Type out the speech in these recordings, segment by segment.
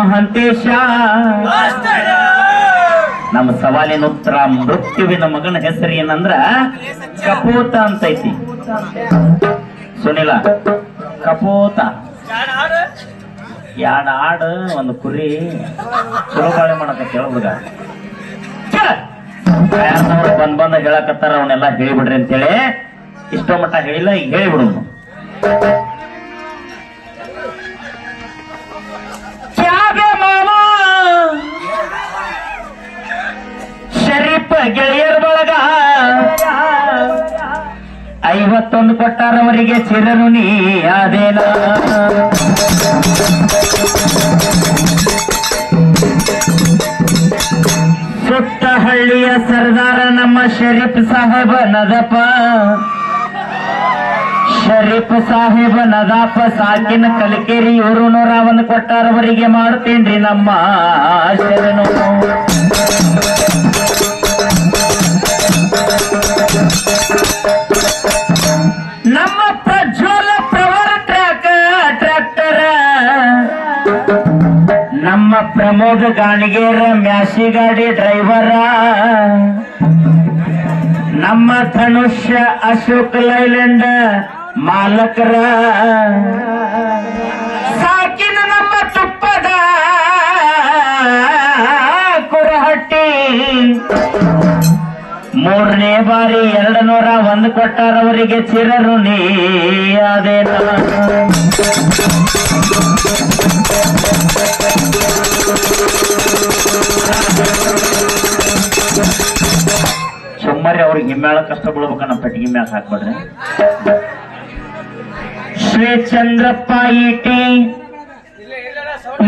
ಮಹಾಂತೇಶ. ನಮ್ಮ ಸವಾಲಿನ ಉತ್ತರ ಮೃತ್ಯುವಿನ ಮಗನ ಹೆಸರು ಏನಂದ್ರ ಕಪೋತ ಅಂತ ಐತಿ ಸುನಿಲ ಕಪೋತ. ಎರಡ್ ಆಡು ಒಂದು ಕುರಿ. ಚಲೋ ಬಾಳೆ ಹುಡುಗ ಯಾರನ್ನವ್ರು ಬಂದ್ ಬಂದ ಹೇಳಕತ್ತಾರ ಅವನ್ನೆಲ್ಲ ಹೇಳಿಬಿಡ್ರಿ ಅಂತೇಳಿ. ಇಷ್ಟೋ ಮಟ್ಟ ಹೇಳಿಲ್ಲ ಈಗ ಹೇಳಿಬಿಡು. ಗೆಳೆಯರ ಬಳಗ. ಐವತ್ತೊಂದು ಕೊಟ್ಟಾರವರಿಗೆ ಚಿರನು ನೀ ಅದೇನ ಸುತ್ತ ಹಳ್ಳಿಯ ಸರ್ದಾರ ನಮ್ಮ ಶರೀಫ್ ಸಾಹೇಬ ನದಪ ಶರೀಫ್ ಸಾಹೇಬ ನದಾಪ ಸಾಕಿನ ಕಲಿಕೇರಿ ಇವರು ನೂರ ಒಂದು ಕೊಟ್ಟಾರವರಿಗೆ ಮಾಡ್ತೇನ್ರಿ ನಮ್ಮ ಶರಣು ಪ್ರಮೋದ್ ಗಾಣಿಗೇರ, ಮ್ಯಾಸಿ ಗಾಡಿ ಡ್ರೈವರ ನಮ್ಮ ಧನುಷ್ಯ ಅಶೋಕ್ ಲೈಲೆಂಡ್ ಮಾಲಕರ. ಸಾಕಿನ ನಮ್ಮ ತುಪ್ಪದ ಕುರಹಟ್ಟಿ. ಮೂರನೇ ಬಾರಿ ಎರಡು ನೂರ ಒಂದು ಕೊಟ್ಟಾರವರಿಗೆ ಚಿರರು ನೀ ಹಿಮ್ಮೇಳ ಕಷ್ಟ ಬೀಳ್ಬೇಕ ನಮ್ಮ ಪೆಟ್ಟಿಗೆ ಮ್ಯಾಲ ಹಾಕ್ಬೇಡ್ರಿ. ಶ್ರೀ ಚಂದ್ರಪ್ಪ ಇಟಿ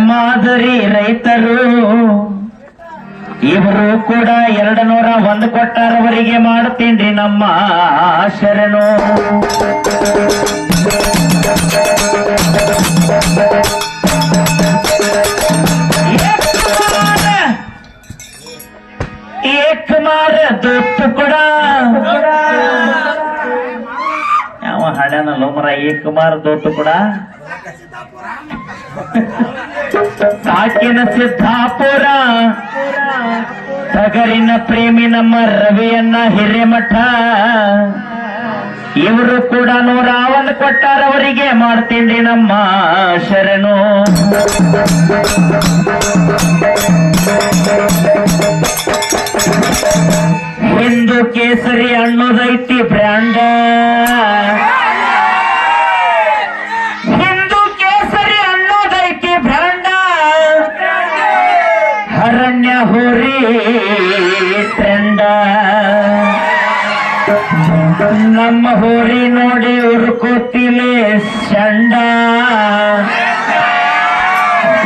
ಮಾದರಿ ರೈತರು, ಇವರು ಕೂಡ ಎರಡು ನೂರ ಒಂದು ಕೊಟ್ಟಾರವರಿಗೆ ಮಾಡ್ತೀನಿ ನಮ್ಮ ಶರಣು. ಏಕ್ ಮಾರ ದೊತ್ತು ಕೂಡ. ಯಾವ ಹಾಡ್ಯಾನ ಲೋಮರ ಏಕ್ ದೋತು ಕೂಡ. ಸಾಕಿನ ಸಿದ್ದಾಪುರ. ತಗರಿನ ಪ್ರೇಮಿ ನಮ್ಮ ರವಿಯನ್ನ ಹಿರೇಮಠ. ಇವರು ಕೂಡ ನೂರಾವನ್ ಕೊಟ್ಟಾರವರಿಗೆ ಮಾಡ್ತೀನಿ ನಮ್ಮ ಶರಣು. ಕೇಸರಿ ಅನ್ನೋದೈತಿ ಬ್ರ್ಯಾಂಡ. ಹಿಂದೂ ಕೇಸರಿ ಅನ್ನೋದೈತಿ ಬ್ರ್ಯಾಂಡ. ಅರಣ್ಯ ಹೋರಿ ಟ್ರೆಂಡ ನಮ್ಮ ಹೋರಿ ನೋಡಿ ಉರ್ಕೋತಿಲೆ ಚಂಡ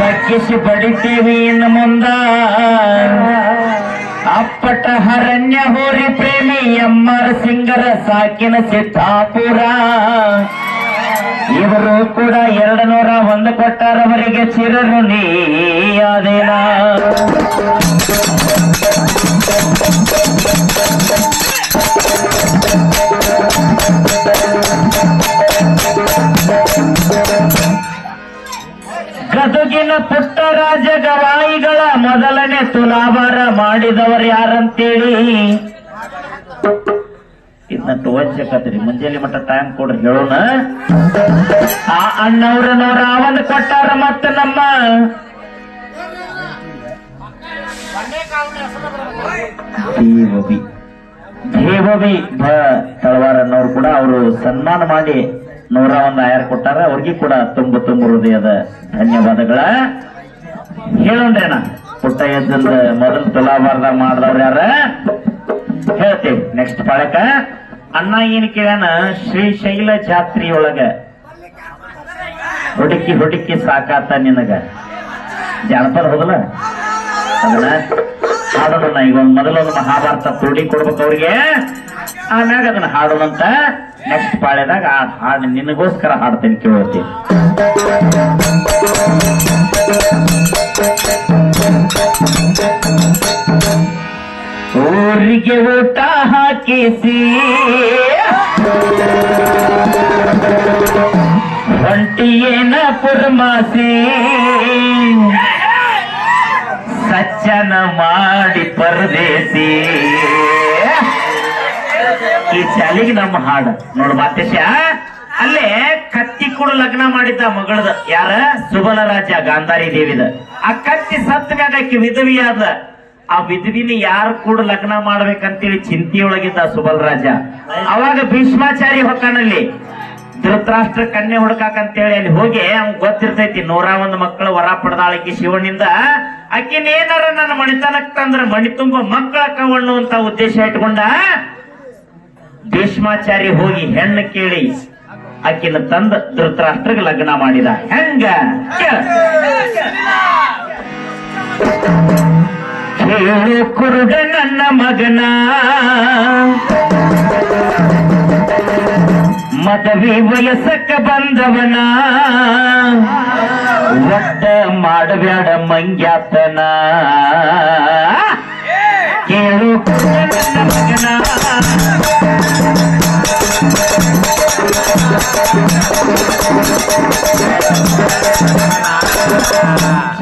ಬಗ್ಗಿಸಿ ಬಡಿತೀವಿ ಇನ್ನು ಮುಂದ. ಅಪ್ಪಟ ಹರಣ್ಯ ಹೋರಿ ಪ್ರೇಮಿ ಎಮ್ಮರ್ ಸಿಂಗರ ಸಾಕಿನ ಸಿದ್ದಾಪುರ ಇವರು ಕೂಡ ಎರಡು ನೂರ ಒಂದು ಕೊಟ್ಟಾರವರಿಗೆ ಚಿರರು ನೀ ಅದೇನ ಪುಟ್ಟ ರಾಜ ಗವಾಯಿಗಳ ಮೊದಲನೇ ತುಲಾಭಾರ ಮಾಡಿದವರು ಯಾರಂತೇಳಿ? ಇದನ್ನ ತೋರ್ಸಕತ್ರಿ ಮುಂಜಾನೆ ಮಟ್ಟ ಟೈಮ್ ಕೊಡ್ರಿ, ಹೇಳೋಣ. ಆ ಅಣ್ಣವ್ರ ಒಂದು ಕೊಟ್ಟಾರ ಮತ್ತ ನಮ್ಮ ದೇವವಿ. ತಳವಾರ ತಳವಾರನ್ನವ್ರು ಕೂಡ ಅವರು ಸನ್ಮಾನ ಮಾಡಿ ನೂರ ಒಂದು ಆಯರ್ ಕೊಟ್ಟಾರ, ಅವ್ರಿಗೆ ಕೂಡ ತುಂಬು ತುಂಬ ಹೃದಯದ ಧನ್ಯವಾದಗಳ. ಹೇಳೋಣ್ರೇನ? ಪುಟ್ಟ ಎದ್ದ ಮೊದಲು ತುಲಾಬಾರ್ದಾಗ ಮಾಡಿದವ್ರು ಯಾರ? ಹೇಳ್ತೇವೆ ನೆಕ್ಸ್ಟ್ ಪಾಳಕ ಅಣ್ಣ ಏನ್ ಕೇಳ್ಯಾನ? ಶ್ರೀಶೈಲ ಜಾತ್ರೆಯೊಳಗ. ಹುಡುಕಿ ಹುಡುಕಿ ಸಾಕಾತ ನಿನಗ. ಜಾನಪದ ಹೋದಲ್ಲ? ಅದನ್ನ ನಾ ಈಗ ಮೊದಲೊಂದು ಮಹಾಭಾರತ ತೋಡಿ ಕೊಡ್ಬೇಕು ಅವ್ರಿಗೆ. ಆಮ್ಯಾಗ ಅದನ್ನ ಹಾಡುವಂತ ನೆಕ್ಸ್ಟ್ ಪಾಳ್ಯದಾಗ ಆ ಹಾಡು ನಿನಗೋಸ್ಕರ ಹಾಡ್ತೇನೆ ಕೇಳ್ತೀನಿ ಊರಿಗೆ ಊಟ ಹಾಕಿಸಿ. ಹೊಂಟಿಯೇನ ಪುರ್ಮಾಸಿ. ಸಚ್ಚನ ಮಾಡಿ ಪರದೇಸಿ. ಈ ಶಾಲಿಗೆ ನಮ್ಮ ಹಾಡು. ನೋಡು ಮಾತೇಶ ಅಲ್ಲೇ ಕತ್ತಿ ಕೂಡ ಲಗ್ನ ಮಾಡಿದ್ದ ಮಗಳದ. ಯಾರ? ಸುಬಲ ರಾಜ ಗಾಂಧಾರಿ ದೇವಿದ. ಆ ಕತ್ತಿ ಸತ್ತ ಮ್ಯಾಗಕ್ಕೆ ವಿಧವಿಯಾದ. ಆ ವಿಧವಿನ ಯಾರು ಕೂಡ ಲಗ್ನ ಮಾಡ್ಬೇಕಂತೇಳಿ ಚಿಂತೆಯೊಳಗಿದ್ದ ಸುಬಲ ರಾಜ ಅವಾಗ ಭೀಷ್ಮಾಚಾರಿ ಹೊಕ್ಕನಲ್ಲಿ ಧೃತರಾಷ್ಟ್ರ ಕನ್ಯೆ ಹುಡುಕಾಕಂತೇಳಿ ಅಲ್ಲಿ ಹೋಗಿ ಅವ್ನ್ ಗೊತ್ತಿರ್ತೈತಿ, ನೂರ ಒಂದು ಮಕ್ಕಳು ವರ ಪಡೆದಾಳಕಿ ಶಿವನಿಂದ. ಆಕಿನೇನಾರ ನನ್ನ ಮಣಿತನಕ್ ತಂದ್ರ ಮಣಿ ತುಂಬ ಮಕ್ಕಳ ಕವಣ್ಣು ಅಂತ ಉದ್ದೇಶ ಇಟ್ಕೊಂಡ ಭೀಷ್ಮಾಚಾರಿ ಹೋಗಿ ಹೆಣ್ಣು ಕೇಳಿ ಆಕಿನ ತಂದ ಧೃತರಾಷ್ಟ್ರಗೆ ಲಗ್ನ ಮಾಡಿದ. ಹೆಂಗ? ಹೇಳು ಕುರುಡ ನನ್ನ ಮಗನ. ಮದವಿ ವಯಸ್ಸಕ್ಕ ಬಂದವನ. ಒಟ್ಟ ಮಾಡಬೇಡ ಮಂಗ್ಯಾತನ.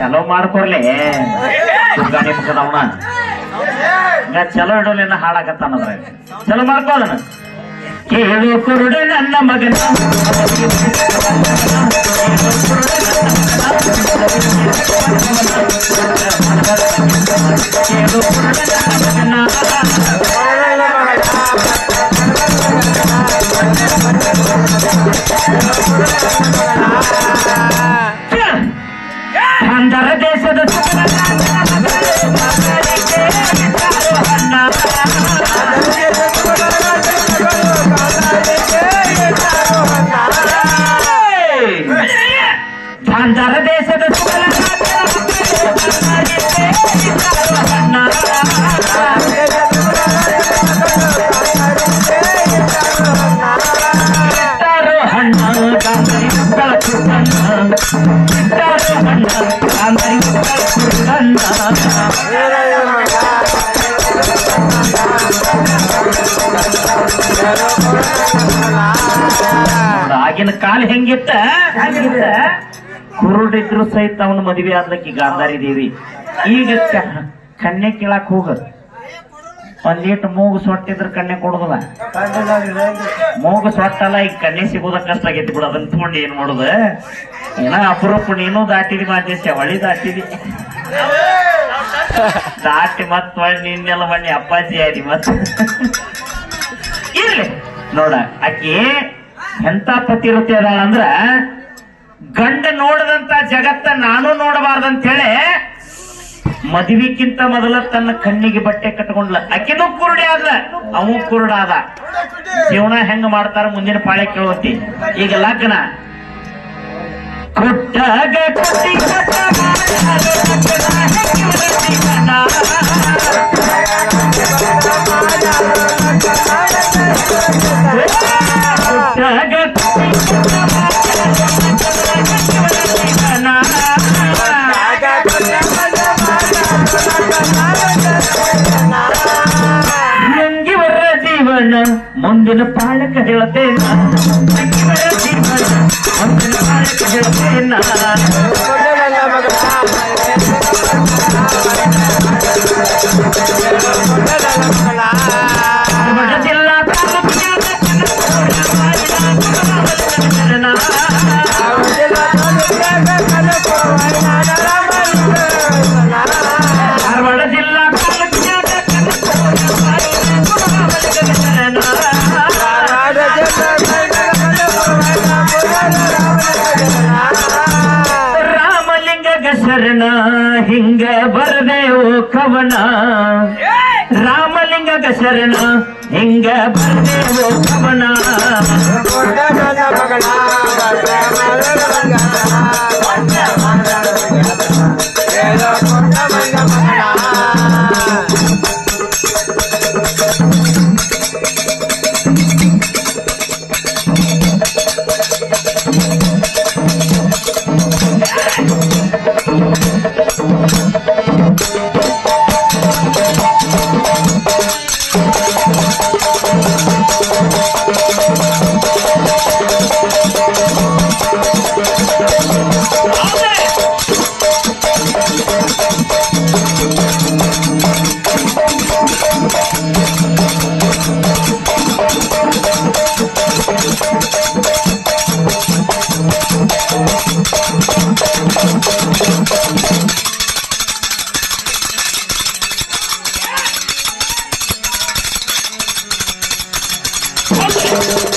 ಚಲೋ ಮಾಡ್ಕೊರ್ಲೆ ದುರ್ಗಾಣಿ ಮುಖದವನ ಈಗ ಚಲೋ ಇಡೋಲಿನ ಅನ್ನೋದ್ರ ಚಲೋ ಮಾಡ್ಕೋದನ ಕೇಳು ಕುರುಡು ನನ್ನ ಮಗನ. ಕೇಳು ಕುರುಡ ಆಗಿನ ಕಾಲ ಹೆಂಗಿತ್ತ? ಕುರುಡಿದ್ರು ಸಹಿತ ಅವನು ಮದುವೆ ಆದ್ಲಕ್ಕಿ ಗಾಂಧಾರಿ ದೇವಿ. ಈಗ ಕನ್ಯೆ ಕೇಳಕ್ ಹೋಗ. ಒಂದೀಟ್ ಮೂಗು ಸೊಟ್ಟಿದ್ರ ಕಣ್ಣೆ ಕೊಡುದಿಲ್ಲ ಮೂಗು ಸೊಟ್ಟಲ್ಲ, ಈಗ ಕಣ್ಣೆ ಸಿಗೋದ ಕಷ್ಟ ಆಗೈತಿ ಬಿಡ. ಅದನ್ನ ತಗೊಂಡು ಏನ್ ಮಾಡುದ? ಏನ ಅಪರೂಪ, ನೀನು ದಾಟಿದಿ ಮಾತೇಶ ಹೊಳಿ ದಾಟಿದಿ. ದಾಟಿ ಮತ್ ಮಾಡಿ ನಿನ್ನೆಲ್ಲ ಬನ್ನಿ ಅಪ್ಪಾಜಿ ಆದಿ ಮತ್ ಇರ್ಲಿ, ನೋಡ ಅಕ್ಕಿ ಎಂತ ಇರುತ್ತೆ ಅದಾಳ ಅಂದ್ರ ಗಂಡ ನೋಡದಂತ ಜಗತ್ತ ನಾನು ನೋಡಬಾರ್ದಂತೇಳಿ ಮದುವಿಕ್ಕಿಂತ ಮೊದಲ ತನ್ನ ಕಣ್ಣಿಗೆ ಬಟ್ಟೆ ಕಟ್ಕೊಂಡ್ಲ. ಆಕಿನೂ ಕುರುಡಿ ಆದ್ಲ. ಅವು ಕುರುಡಾದ ಜೀವನ ಹೆಂಗ ಮಾಡ್ತಾರ ಮುಂದಿನ ಪಾಳೆ ಕೇಳುವಂತಿ. ಈಗ ಲಗ್ನ. ಕೊಟ್ಟಾಗ ಮುಂದಿನ ಪಾಲಕ ಹೇಳತೇನ ನಂಗಿವರ ಜೀವನ ಮುಂದಿನ ಪಾಲಕ ಹೇಳತೇನ ಧಾರವಾಡ ಜಿಲ್ಲಾ ಕೊಟ್ಟಾಗ ಶರಣ ಹಿಂಗ ಬಂದೇವೋ ಕವನ. ಕೊಟ್ಟಾಗ ಮಗಳ. Okay.